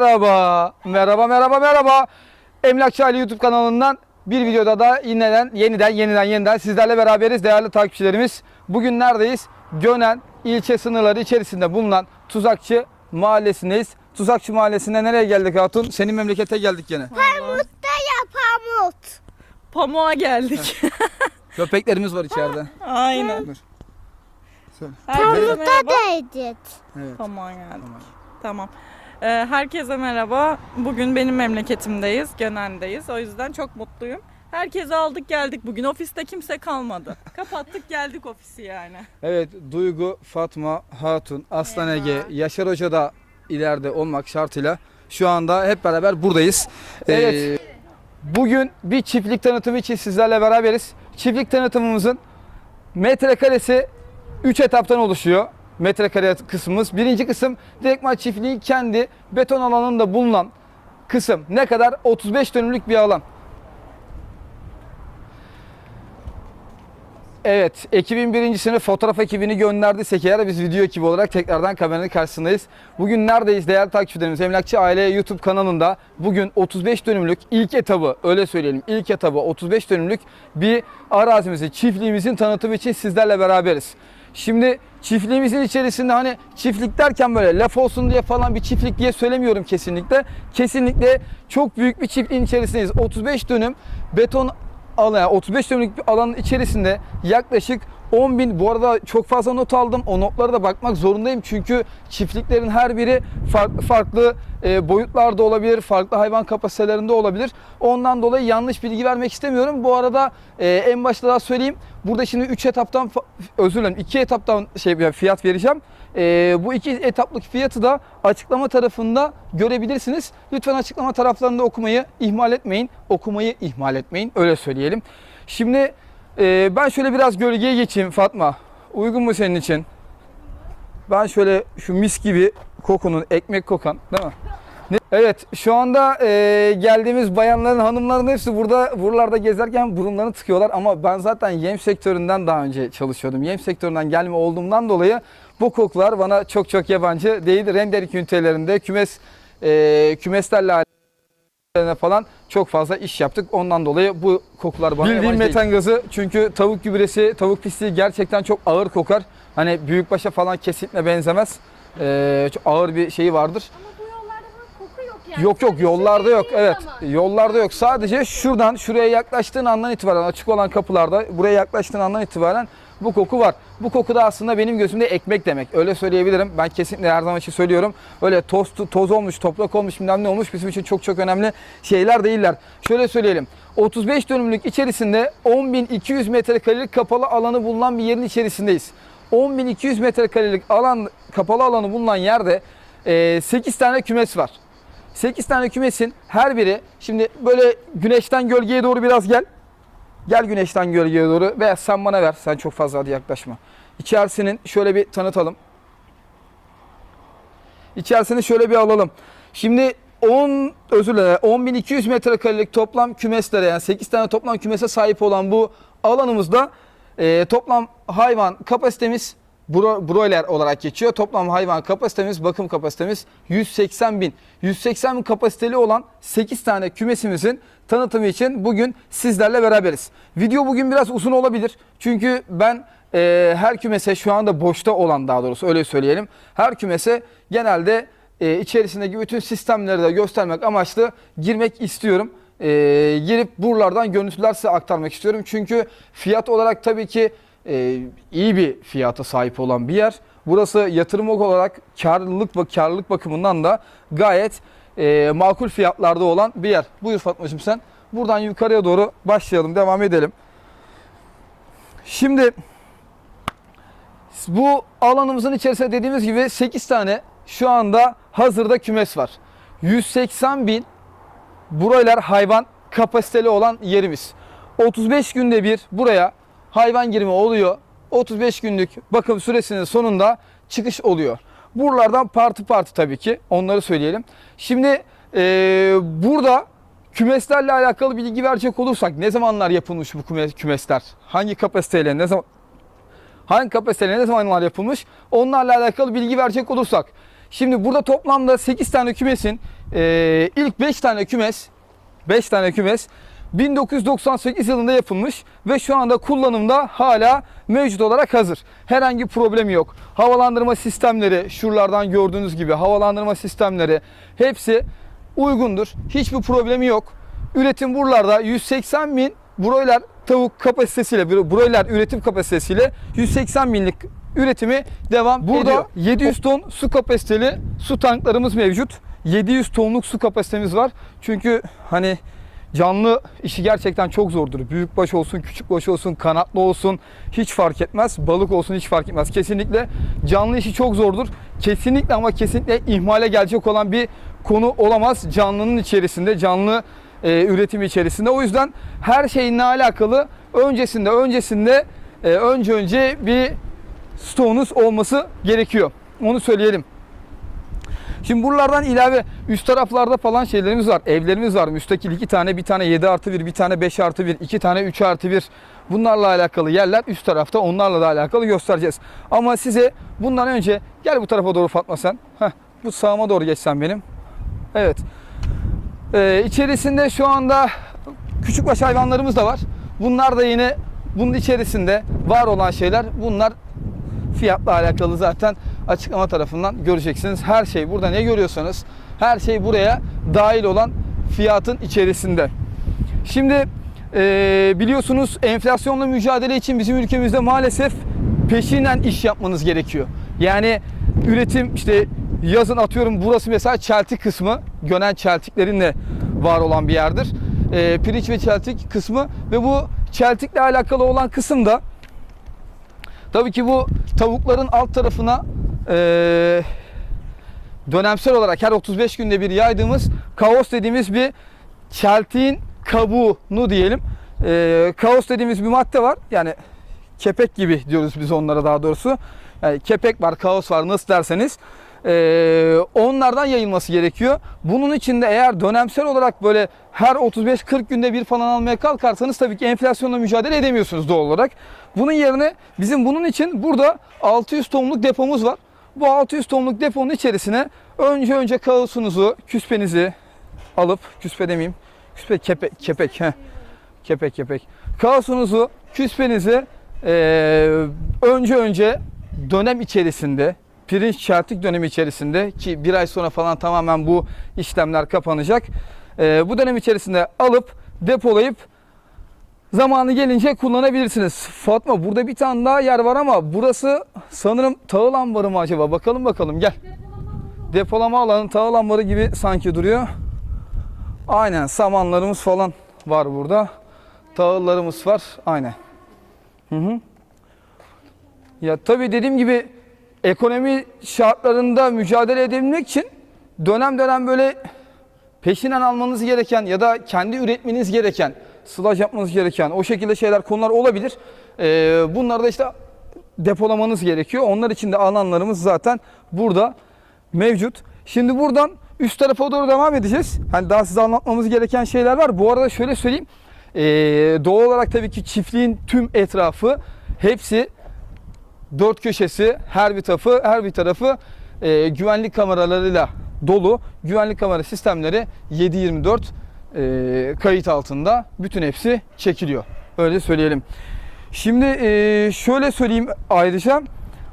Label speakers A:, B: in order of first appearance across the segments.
A: Merhaba, merhaba, merhaba, merhaba. Emlakçı Ali YouTube kanalından bir videoda da yeniden, yeniden, yeniden, yeniden sizlerle beraberiz değerli takipçilerimiz. Bugün neredeyiz? Gönen ilçe sınırları içerisinde bulunan Tuzakçı Mahallesindeyiz. Tuzakçı Mahallesi'nde nereye geldik Hatun? Senin memlekete geldik gene.
B: Pamukta ya pamuk.
C: Pamuğa geldik.
A: Köpeklerimiz var içeride.
C: Aynen.
A: Dur. Söyle.
C: Herkese
B: Pamukta
C: merhaba.
B: değdik.
A: Evet.
C: Pamuğa geldik.
A: Tamam.
C: Tamam. Ee, herkese merhaba. Bugün benim memleketimdeyiz. Gönen'deyiz. O yüzden çok mutluyum. Herkesi aldık geldik bugün. Ofiste kimse kalmadı. Kapattık geldik ofisi yani.
A: Evet, Duygu, Fatma, Hatun, Aslan. Ege, Yaşar Hoca da ileride olmak şartıyla şu anda hep beraber buradayız. Evet. Ee, bugün bir çiftlik tanıtımı için sizlerle beraberiz. Çiftlik tanıtımımızın metrekaresi 3 etaptan oluşuyor. Metrekare kısmımız. Birinci kısım direktman çiftliğin kendi beton alanında bulunan kısım. Ne kadar? 35 dönümlük bir alan. Evet, ekibin birinci sınıf fotoğraf ekibini gönderdiysek eğer biz video ekibi olarak tekrardan kameranın karşısındayız. Bugün neredeyiz değerli takipçilerimiz? Emlakçı Aile YouTube kanalında bugün 35 dönümlük ilk etabı, öyle söyleyelim, ilk etabı 35 dönümlük bir arazimizi, çiftliğimizin tanıtımı için sizlerle beraberiz. Şimdi çiftliğimizin içerisinde hani çiftlik derken böyle laf olsun diye falan bir çiftlik diye söylemiyorum kesinlikle. Kesinlikle çok büyük bir çiftliğin içerisindeyiz. 35 dönüm beton alan, yani 35 dönümlük bir alanın içerisinde yaklaşık 10 bin, bu arada çok fazla not aldım. O notlara da bakmak zorundayım. Çünkü çiftliklerin her biri farklı farklı e, boyutlarda olabilir, farklı hayvan kapasitelerinde olabilir. Ondan dolayı yanlış bilgi vermek istemiyorum. Bu arada e, en başta daha söyleyeyim. Burada şimdi 3 etaptan, özür dilerim 2 etaptan şey fiyat vereceğim. E, bu iki etaplık fiyatı da açıklama tarafında görebilirsiniz. Lütfen açıklama taraflarında okumayı ihmal etmeyin. Okumayı ihmal etmeyin. Öyle söyleyelim. Şimdi e, ben şöyle biraz gölgeye geçeyim Fatma. Uygun mu senin için? Ben şöyle şu mis gibi kokunun, ekmek kokan değil mi? Evet şu anda e, geldiğimiz bayanların, hanımların hepsi burada buralarda gezerken burunlarını tıkıyorlar. Ama ben zaten yem sektöründen daha önce çalışıyordum. Yem sektöründen gelme olduğumdan dolayı bu kokular bana çok çok yabancı değil. Renderik ünitelerinde kümes e, kümeslerle falan çok fazla iş yaptık. Ondan dolayı bu kokular bana
C: Bildiğin
A: yabancı değil. metan gazı çünkü tavuk gübresi, tavuk pisliği gerçekten çok ağır kokar. Hani büyükbaşa falan kesinlikle benzemez. Ee, çok ağır bir şeyi vardır.
B: Ama bu yollarda bunun koku yok yani.
A: Yok yok yollarda yok. Evet.
B: ama.
A: Yollarda yok. Sadece şuradan şuraya yaklaştığın andan itibaren açık olan kapılarda buraya yaklaştığın andan itibaren bu koku var. Bu koku da aslında benim gözümde ekmek demek. Öyle söyleyebilirim. Ben kesinlikle her zaman için söylüyorum. Öyle toz, toz olmuş, toprak olmuş, bilmem ne olmuş bizim için çok çok önemli şeyler değiller. Şöyle söyleyelim. 35 dönümlük içerisinde 10.200 metrekarelik kapalı alanı bulunan bir yerin içerisindeyiz. 10.200 metrekarelik alan kapalı alanı bulunan yerde 8 tane kümes var. 8 tane kümesin her biri şimdi böyle güneşten gölgeye doğru biraz gel. Gel güneşten gölgeye doğru veya sen bana ver. Sen çok fazla hadi yaklaşma. İçerisinin şöyle bir tanıtalım. İçerisini şöyle bir alalım. Şimdi 10 özür dilerim 10.200 metrekarelik toplam kümeslere yani 8 tane toplam kümese sahip olan bu alanımızda e, toplam hayvan kapasitemiz bro, broiler olarak geçiyor. Toplam hayvan kapasitemiz, bakım kapasitemiz 180 bin. 180 bin kapasiteli olan 8 tane kümesimizin tanıtımı için bugün sizlerle beraberiz. Video bugün biraz uzun olabilir. Çünkü ben e, her kümese şu anda boşta olan daha doğrusu öyle söyleyelim. Her kümese genelde e, içerisindeki bütün sistemleri de göstermek amaçlı girmek istiyorum. E, girip buralardan görüntüler size aktarmak istiyorum. Çünkü fiyat olarak tabii ki e, iyi bir fiyata sahip olan bir yer. Burası yatırım olarak karlılık ve karlılık bakımından da gayet e, makul fiyatlarda olan bir yer. Buyur Fatmacığım sen. Buradan yukarıya doğru başlayalım, devam edelim. Şimdi bu alanımızın içerisinde dediğimiz gibi 8 tane şu anda hazırda kümes var. 180 bin broiler hayvan kapasiteli olan yerimiz. 35 günde bir buraya hayvan girimi oluyor. 35 günlük bakım süresinin sonunda çıkış oluyor. Buralardan parti parti tabii ki onları söyleyelim. Şimdi eee, burada kümeslerle alakalı bilgi verecek olursak ne zamanlar yapılmış bu kümes- kümesler? Hangi kapasiteyle ne zaman hangi kapasiteyle ne zamanlar yapılmış onlarla alakalı bilgi verecek olursak. Şimdi burada toplamda 8 tane kümesin Ee, ilk 5 tane kümes 5 tane kümes 1998 yılında yapılmış ve şu anda kullanımda hala mevcut olarak hazır. Herhangi bir problemi yok. Havalandırma sistemleri şuralardan gördüğünüz gibi havalandırma sistemleri hepsi uygundur. Hiçbir problemi yok. Üretim buralarda 180 bin broiler tavuk kapasitesiyle, broiler üretim kapasitesiyle 180 binlik üretimi devam Burada ediyor. 700 ton su kapasiteli su tanklarımız mevcut. 700 tonluk su kapasitemiz var. Çünkü hani canlı işi gerçekten çok zordur. Büyük baş olsun, küçük baş olsun, kanatlı olsun hiç fark etmez. Balık olsun hiç fark etmez. Kesinlikle canlı işi çok zordur. Kesinlikle ama kesinlikle ihmale gelecek olan bir konu olamaz canlının içerisinde, canlı e, üretimi içerisinde. O yüzden her şeyinle alakalı öncesinde öncesinde e, önce önce bir stoğunuz olması gerekiyor. Onu söyleyelim. Şimdi buralardan ilave üst taraflarda falan şeylerimiz var. Evlerimiz var. Müstakil iki tane, bir tane 7 artı 1, bir tane 5 artı 1, iki tane 3 artı 1. Bunlarla alakalı yerler üst tarafta. Onlarla da alakalı göstereceğiz. Ama size bundan önce gel bu tarafa doğru Fatma sen. Heh, bu sağıma doğru geçsen benim. Evet. Ee, içerisinde şu anda küçükbaş hayvanlarımız da var. Bunlar da yine bunun içerisinde var olan şeyler. Bunlar fiyatla alakalı zaten açıklama tarafından göreceksiniz. Her şey burada ne görüyorsanız her şey buraya dahil olan fiyatın içerisinde. Şimdi e, biliyorsunuz enflasyonla mücadele için bizim ülkemizde maalesef peşinen iş yapmanız gerekiyor. Yani üretim işte yazın atıyorum burası mesela çeltik kısmı gönen çeltiklerinle var olan bir yerdir. E, pirinç ve çeltik kısmı ve bu çeltikle alakalı olan kısım da Tabii ki bu tavukların alt tarafına eee, dönemsel olarak her 35 günde bir yaydığımız kaos dediğimiz bir çeltiğin kabuğunu diyelim. Eee kaos dediğimiz bir madde var. Yani kepek gibi diyoruz biz onlara daha doğrusu. Yani kepek var, kaos var nasıl derseniz. Eee, onlardan yayılması gerekiyor. Bunun için de eğer dönemsel olarak böyle her 35-40 günde bir falan almaya kalkarsanız tabii ki enflasyonla mücadele edemiyorsunuz doğal olarak. Bunun yerine bizim bunun için burada 600 tonluk depomuz var. Bu 600 tonluk deponun içerisine önce önce kaosunuzu, küspenizi alıp, küspe demeyeyim, küspe kepek, kepek, heh. kepek kepek. Kaosunuzu, küspenizi eee, önce önce dönem içerisinde pirinç çeltik dönemi içerisinde ki bir ay sonra falan tamamen bu işlemler kapanacak. Eee, bu dönem içerisinde alıp depolayıp zamanı gelince kullanabilirsiniz. Fatma burada bir tane daha yer var ama burası sanırım tahıl ambarı mı acaba? Bakalım bakalım gel. Depolama alanı tahıl ambarı gibi sanki duruyor. Aynen samanlarımız falan var burada. Tahıllarımız var. Aynen. Hı hı. Ya tabii dediğim gibi ekonomi şartlarında mücadele edebilmek için dönem dönem böyle peşinen almanız gereken ya da kendi üretmeniz gereken, sılaj yapmanız gereken o şekilde şeyler konular olabilir. Ee, bunları da işte depolamanız gerekiyor. Onlar için de alanlarımız zaten burada mevcut. Şimdi buradan üst tarafa doğru devam edeceğiz. Hani daha size anlatmamız gereken şeyler var. Bu arada şöyle söyleyeyim. Ee, doğal olarak tabii ki çiftliğin tüm etrafı hepsi dört köşesi, her bir tarafı, her bir tarafı e, güvenlik kameralarıyla dolu. Güvenlik kamera sistemleri 7/24 e, kayıt altında. Bütün hepsi çekiliyor. Öyle söyleyelim. Şimdi e, şöyle söyleyeyim ayrıca.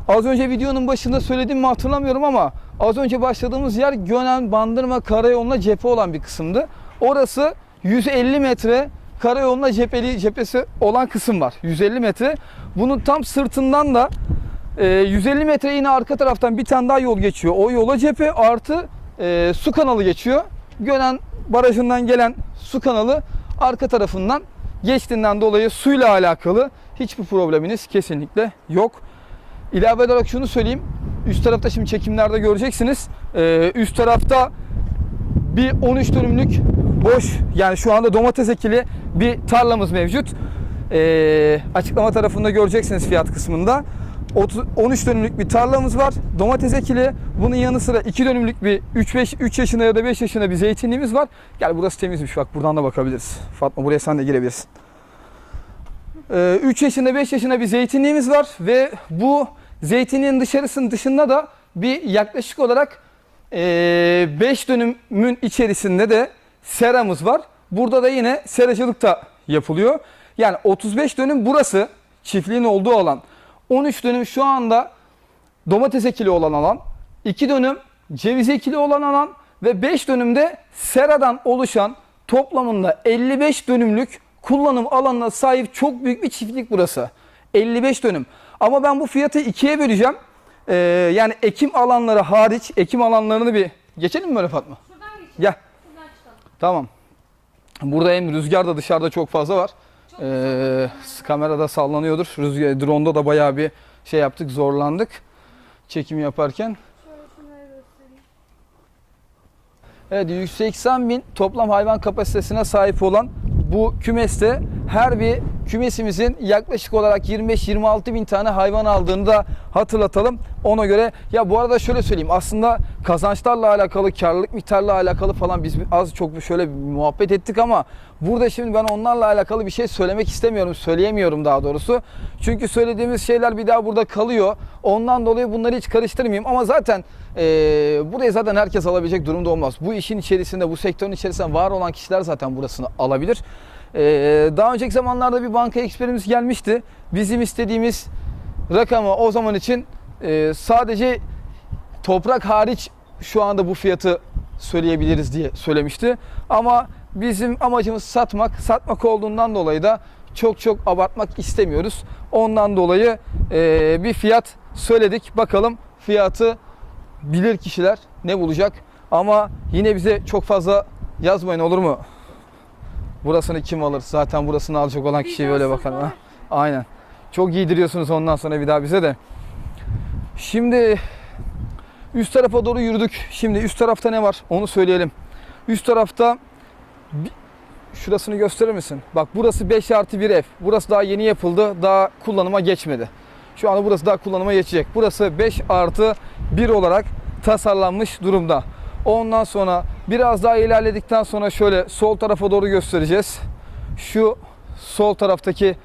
A: Az önce videonun başında söylediğimi mi hatırlamıyorum ama az önce başladığımız yer Gönen Bandırma Karayolu'na cephe olan bir kısımdı. Orası 150 metre karayoluna cepheli cephesi olan kısım var. 150 metre. Bunun tam sırtından da e, 150 metre yine arka taraftan bir tane daha yol geçiyor. O yola cephe artı e, su kanalı geçiyor. Gönen barajından gelen su kanalı arka tarafından geçtiğinden dolayı suyla alakalı hiçbir probleminiz kesinlikle yok. İlave olarak şunu söyleyeyim. Üst tarafta şimdi çekimlerde göreceksiniz. Ee, üst tarafta bir 13 dönümlük boş yani şu anda domates ekili bir tarlamız mevcut. Ee, açıklama tarafında göreceksiniz fiyat kısmında. 30 13 dönümlük bir tarlamız var. Domates ekili. Bunun yanı sıra 2 dönümlük bir 3 5 3 yaşında ya da 5 yaşında bir zeytinliğimiz var. Gel burası temizmiş bak buradan da bakabiliriz. Fatma buraya sen de girebilirsin. 3 yaşında 5 yaşında bir zeytinliğimiz var ve bu zeytinliğin dışarısının dışında da bir yaklaşık olarak 5 dönümün içerisinde de seramız var. Burada da yine seracılık da yapılıyor. Yani 35 dönüm burası çiftliğin olduğu alan. 13 dönüm şu anda domates ekili olan alan. 2 dönüm ceviz ekili olan alan ve 5 dönümde seradan oluşan toplamında 55 dönümlük kullanım alanına sahip çok büyük bir çiftlik burası. 55 dönüm. Ama ben bu fiyatı ikiye böleceğim. Ee, yani ekim alanları hariç ekim alanlarını bir geçelim mi böyle Fatma? Gel. Tamam. Burada hem rüzgar da dışarıda çok fazla var. Ee, kamerada sallanıyordur. Rüzgar, drone'da da bayağı bir şey yaptık, zorlandık çekim yaparken. Evet 180 bin toplam hayvan kapasitesine sahip olan bu kümeste her bir kümesimizin yaklaşık olarak 25-26 bin tane hayvan aldığını da hatırlatalım. Ona göre ya bu arada şöyle söyleyeyim aslında kazançlarla alakalı, karlılık miktarla alakalı falan biz az çok şöyle bir muhabbet ettik ama burada şimdi ben onlarla alakalı bir şey söylemek istemiyorum, söyleyemiyorum daha doğrusu. Çünkü söylediğimiz şeyler bir daha burada kalıyor. Ondan dolayı bunları hiç karıştırmayayım ama zaten eee burayı zaten herkes alabilecek durumda olmaz. Bu işin içerisinde, bu sektörün içerisinde var olan kişiler zaten burasını alabilir. Eee, daha önceki zamanlarda bir banka eksperimiz gelmişti. Bizim istediğimiz rakamı o zaman için eee, sadece toprak hariç şu anda bu fiyatı söyleyebiliriz diye söylemişti. Ama bizim amacımız satmak. Satmak olduğundan dolayı da çok çok abartmak istemiyoruz. Ondan dolayı eee, bir fiyat söyledik. Bakalım fiyatı bilir kişiler ne bulacak. Ama yine bize çok fazla yazmayın olur mu? Burasını kim alır? Zaten burasını alacak olan kişiye böyle bakar. Ha? Aynen. Çok giydiriyorsunuz ondan sonra bir daha bize de. Şimdi üst tarafa doğru yürüdük. Şimdi üst tarafta ne var? Onu söyleyelim. Üst tarafta şurasını gösterir misin? Bak burası 5 artı bir ev. Burası daha yeni yapıldı. Daha kullanıma geçmedi. Şu anda burası daha kullanıma geçecek. Burası 5 artı 1 olarak tasarlanmış durumda. Ondan sonra biraz daha ilerledikten sonra şöyle sol tarafa doğru göstereceğiz. Şu sol taraftaki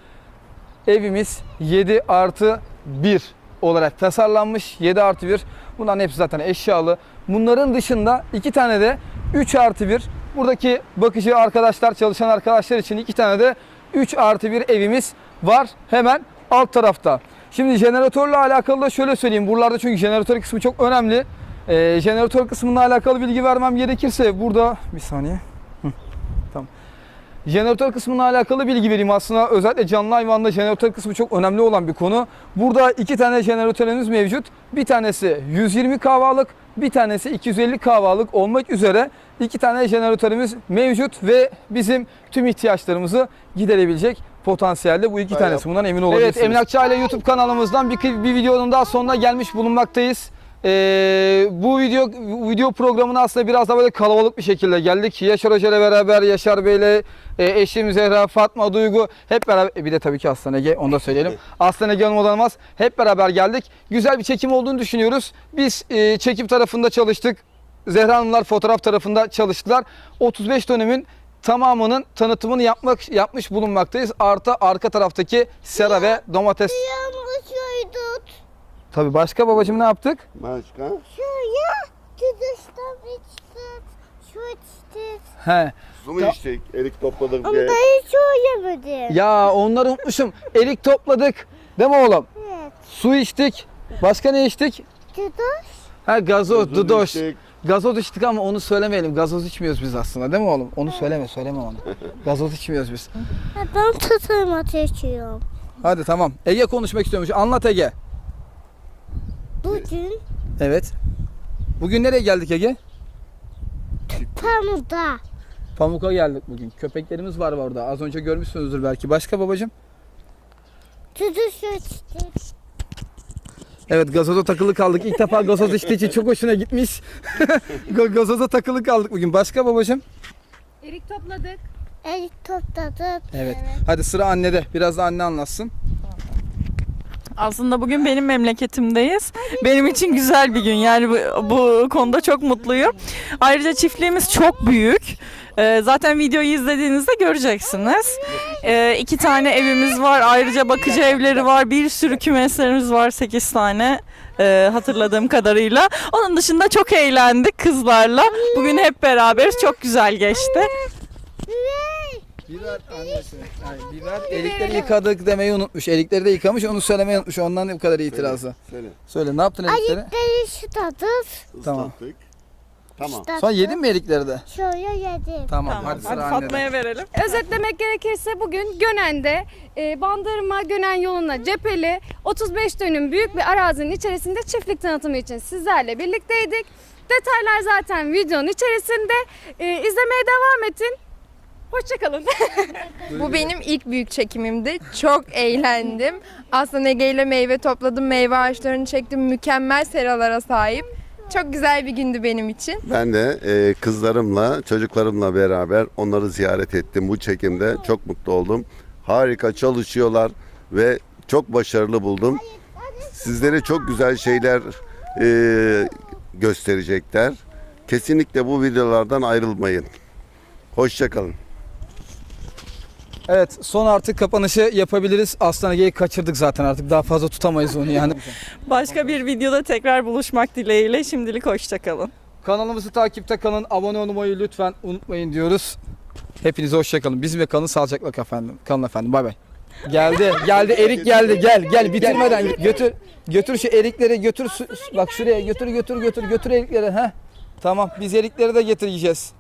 A: evimiz 7 artı 1 olarak tasarlanmış. 7 artı 1. Bunların hepsi zaten eşyalı. Bunların dışında iki tane de 3 artı 1. Buradaki bakıcı arkadaşlar, çalışan arkadaşlar için iki tane de 3 artı 1 evimiz var hemen alt tarafta. Şimdi jeneratörle alakalı da şöyle söyleyeyim. Buralarda çünkü jeneratör kısmı çok önemli. Ee, jeneratör kısmına alakalı bilgi vermem gerekirse burada bir saniye. Jeneratör kısmına alakalı bilgi vereyim. Aslında özellikle canlı hayvanda jeneratör kısmı çok önemli olan bir konu. Burada iki tane jeneratörümüz mevcut. Bir tanesi 120 kahvalık, bir tanesi 250 kahvalık olmak üzere iki tane jeneratörümüz mevcut ve bizim tüm ihtiyaçlarımızı giderebilecek potansiyelde bu iki
D: Bayağı.
A: tanesi. Bundan emin olabilirsiniz. Evet Emlakçı Aile YouTube kanalımızdan bir, bir videonun daha sonuna gelmiş bulunmaktayız. Ee, bu video video programına aslında biraz daha böyle kalabalık bir şekilde geldik. Yaşar Hoca ile beraber, Yaşar Bey ile e, eşim Zehra, Fatma, Duygu hep beraber e, bir de tabii ki Aslan Ege onu da söyleyelim. Aslan Ege olmadan olmaz. Hep beraber geldik. Güzel bir çekim olduğunu düşünüyoruz. Biz e, çekim tarafında çalıştık. Zehra Hanımlar fotoğraf tarafında çalıştılar. 35 dönemin tamamının tanıtımını yapmak yapmış bulunmaktayız. Artı arka taraftaki sera ve domates. Tabii başka babacığım ne yaptık?
D: Başka?
B: Şuraya tutuştum içtim. Şu içtim.
A: He.
D: Su mu
A: Ta-
D: içtik? Erik topladık
B: Ama
D: diye.
B: da hiç uyuyamadım.
A: Ya onları unutmuşum. Erik topladık. Değil mi oğlum?
B: Evet.
A: Su içtik. Başka ne içtik?
B: Tutuş.
A: Ha gazoz,
D: Su
A: dudoş.
D: içtik.
A: Gazoz içtik ama onu söylemeyelim. Gazoz içmiyoruz biz aslında değil mi oğlum? Onu söyleme, söyleme onu. Gazoz içmiyoruz biz.
B: Ben tutulma içiyorum.
A: Hadi tamam. Ege konuşmak istiyormuş. Anlat Ege.
B: Bugün
A: Evet. Bugün nereye geldik Ege?
B: Pamuk'ta.
A: Pamuk'a geldik bugün. Köpeklerimiz var orada. Az önce görmüşsünüzdür belki. Başka babacığım?
B: Tutuş içtim.
A: Evet gazoza takılı kaldık. İlk defa gazoz içtiği için çok hoşuna gitmiş. Ga- gazoza takılı kaldık bugün. Başka babacığım?
E: Erik topladık.
B: El topladım.
A: Evet. Hadi sıra annede. Biraz da anne anlatsın.
C: Aslında bugün benim memleketimdeyiz. Benim için güzel bir gün. Yani bu, bu konuda çok mutluyum. Ayrıca çiftliğimiz çok büyük. Ee, zaten videoyu izlediğinizde göreceksiniz. Ee, iki tane evimiz var. Ayrıca bakıcı evleri var. Bir sürü kümeslerimiz var. Sekiz tane ee, hatırladığım kadarıyla. Onun dışında çok eğlendik kızlarla. Bugün hep beraberiz. Çok güzel geçti.
A: Biber annesi. Ay, biber erikleri yıkadık demeyi unutmuş. Erikleri de yıkamış onu söylemeyi unutmuş. Ondan bu kadar itirazı.
D: Söyle.
A: Söyle ne yaptın erikleri?
B: Ayıkları ıslatır.
A: Tamam.
D: Islattık. Tamam.
A: Sonra yedin mi erikleri de?
B: Şöyle yedim.
A: Tamam,
C: Tamam.
A: hadi
C: Hadi
A: sıra annede.
C: Fatma'ya verelim.
E: Özetlemek gerekirse bugün Gönen'de e, Bandırma Gönen yoluna cepheli 35 dönüm büyük bir arazinin içerisinde çiftlik tanıtımı için sizlerle birlikteydik. Detaylar zaten videonun içerisinde. E, izlemeye devam edin. Hoşçakalın.
F: Bu benim ilk büyük çekimimdi. Çok eğlendim. Aslında Ege ile meyve topladım. Meyve ağaçlarını çektim. Mükemmel seralara sahip. Çok güzel bir gündü benim için.
D: Ben de e, kızlarımla, çocuklarımla beraber onları ziyaret ettim bu çekimde. Çok mutlu oldum. Harika çalışıyorlar ve çok başarılı buldum. Sizlere çok güzel şeyler e, gösterecekler. Kesinlikle bu videolardan ayrılmayın. Hoşçakalın.
A: Evet son artık kapanışı yapabiliriz. Aslan Ege'yi kaçırdık zaten artık. Daha fazla tutamayız onu yani.
C: Başka bir videoda tekrar buluşmak dileğiyle. Şimdilik hoşçakalın.
A: Kanalımızı takipte kalın. Abone olmayı lütfen unutmayın diyoruz. Hepinize hoşçakalın. Bizimle kalın sağlıcakla efendim. Kalın efendim. Bay bay. Geldi. Geldi. Erik geldi. Gel. Gel. Bitirmeden götür. Götür şu erikleri götür. Bak şuraya götür götür götür götür erikleri. Heh. Tamam. Biz erikleri de getireceğiz.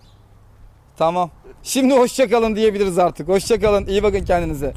A: Tamam. Şimdi hoşçakalın diyebiliriz artık. Hoşçakalın. İyi bakın kendinize.